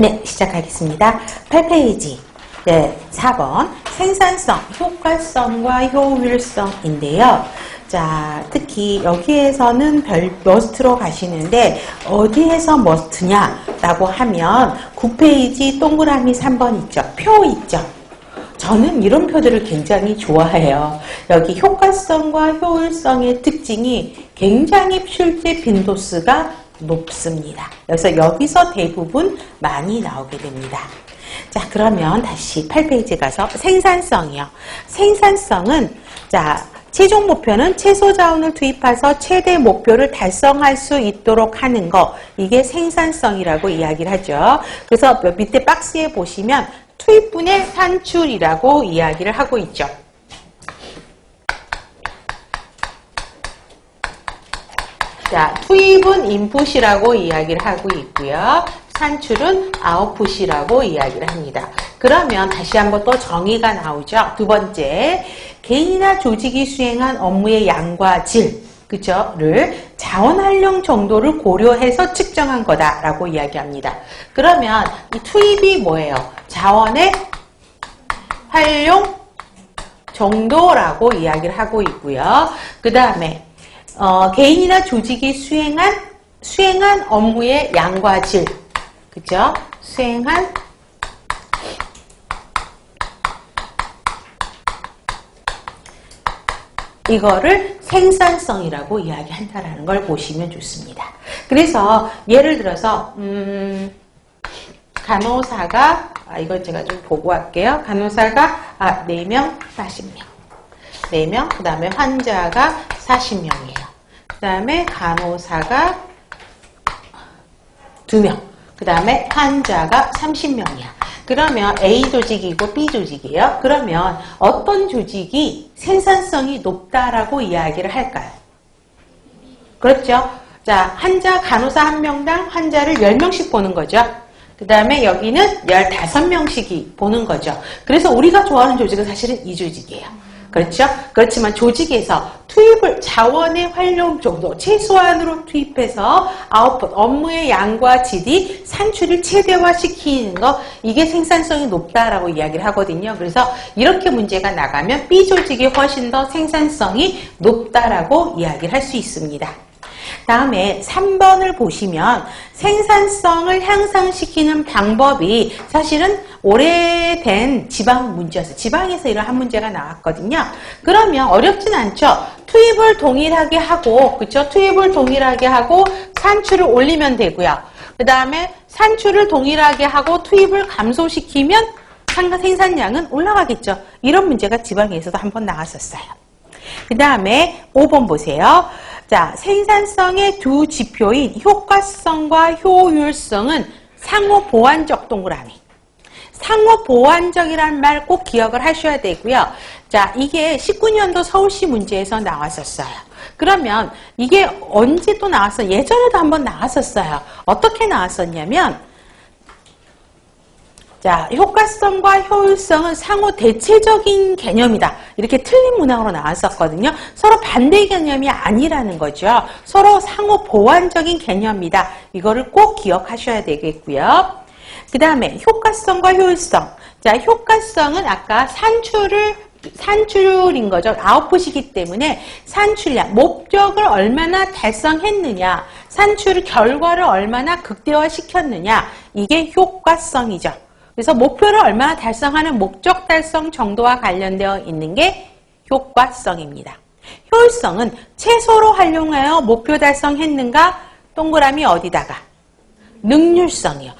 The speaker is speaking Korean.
네, 시작하겠습니다. 8페이지. 네, 4번. 생산성, 효과성과 효율성인데요. 자, 특히 여기에서는 별 머스트로 가시는데 어디에서 머스트냐라고 하면 9페이지 동그라미 3번 있죠. 표 있죠. 저는 이런 표들을 굉장히 좋아해요. 여기 효과성과 효율성의 특징이 굉장히 실제 빈도수가 높습니다. 그래서 여기서 대부분 많이 나오게 됩니다. 자, 그러면 다시 8페이지 가서 생산성이요. 생산성은, 자, 최종 목표는 최소 자원을 투입해서 최대 목표를 달성할 수 있도록 하는 거. 이게 생산성이라고 이야기를 하죠. 그래서 밑에 박스에 보시면 투입분의 산출이라고 이야기를 하고 있죠. 자, 투입은 인풋이라고 이야기를 하고 있고요. 산출은 아웃풋이라고 이야기를 합니다. 그러면 다시 한번 또 정의가 나오죠. 두 번째, 개인이나 조직이 수행한 업무의 양과 질, 그죠?를 자원 활용 정도를 고려해서 측정한 거다라고 이야기합니다. 그러면 이 투입이 뭐예요? 자원의 활용 정도라고 이야기를 하고 있고요. 그 다음에 어, 개인이나 조직이 수행한 수행한 업무의 양과 질, 그죠? 수행한 이거를 생산성이라고 이야기한다라는 걸 보시면 좋습니다. 그래서 예를 들어서 음, 간호사가 아, 이건 제가 좀 보고 할게요. 간호사가 아, 4명, 40명. 4명, 그 다음에 환자가 40명이에요. 그 다음에 간호사가 2명, 그 다음에 환자가 30명이야. 그러면 A 조직이고 B 조직이에요. 그러면 어떤 조직이 생산성이 높다라고 이야기를 할까요? 그렇죠? 자, 환자, 간호사 한 명당 환자를 10명씩 보는 거죠. 그 다음에 여기는 15명씩이 보는 거죠. 그래서 우리가 좋아하는 조직은 사실은 이 조직이에요. 그렇죠? 그렇지만 조직에서 투입을 자원의 활용 정도 최소한으로 투입해서 아웃풋 업무의 양과 질이 산출을 최대화시키는 거 이게 생산성이 높다라고 이야기를 하거든요. 그래서 이렇게 문제가 나가면 B 조직이 훨씬 더 생산성이 높다라고 이야기를 할 수 있습니다. 다음에 3번을 보시면 생산성을 향상시키는 방법이 사실은 오래된 지방 문제였어요. 지방에서 이러한 문제가 나왔거든요. 그러면 어렵진 않죠. 투입을 동일하게 하고, 그쵸? 투입을 동일하게 하고 산출을 올리면 되고요. 그 다음에 산출을 동일하게 하고 투입을 감소시키면 생산량은 올라가겠죠. 이런 문제가 지방에서도 한번 나왔었어요. 그 다음에 5번 보세요. 자, 생산성의 두 지표인 효과성과 효율성은 상호 보완적 동그라미. 상호 보완적이라는 말 꼭 기억을 하셔야 되고요. 자, 이게 19년도 서울시 문제에서 나왔었어요. 그러면 이게 언제 또 나왔어? 예전에도 한번 나왔었어요. 어떻게 나왔었냐면, 자, 효과성과 효율성은 상호 대체적인 개념이다. 이렇게 틀린 문항으로 나왔었거든요. 서로 반대 개념이 아니라는 거죠. 서로 상호 보완적인 개념이다. 이거를 꼭 기억하셔야 되겠고요. 그 다음에 효과성과 효율성. 자, 효과성은 아까 산출을 산출인 거죠. 아웃풋이기 때문에 산출량, 목적을 얼마나 달성했느냐, 산출 결과를 얼마나 극대화시켰느냐, 이게 효과성이죠. 그래서 목표를 얼마나 달성하는 목적 달성 정도와 관련되어 있는 게 효과성입니다. 효율성은 최소로 활용하여 목표 달성했는가 동그라미 어디다가 능률성이요.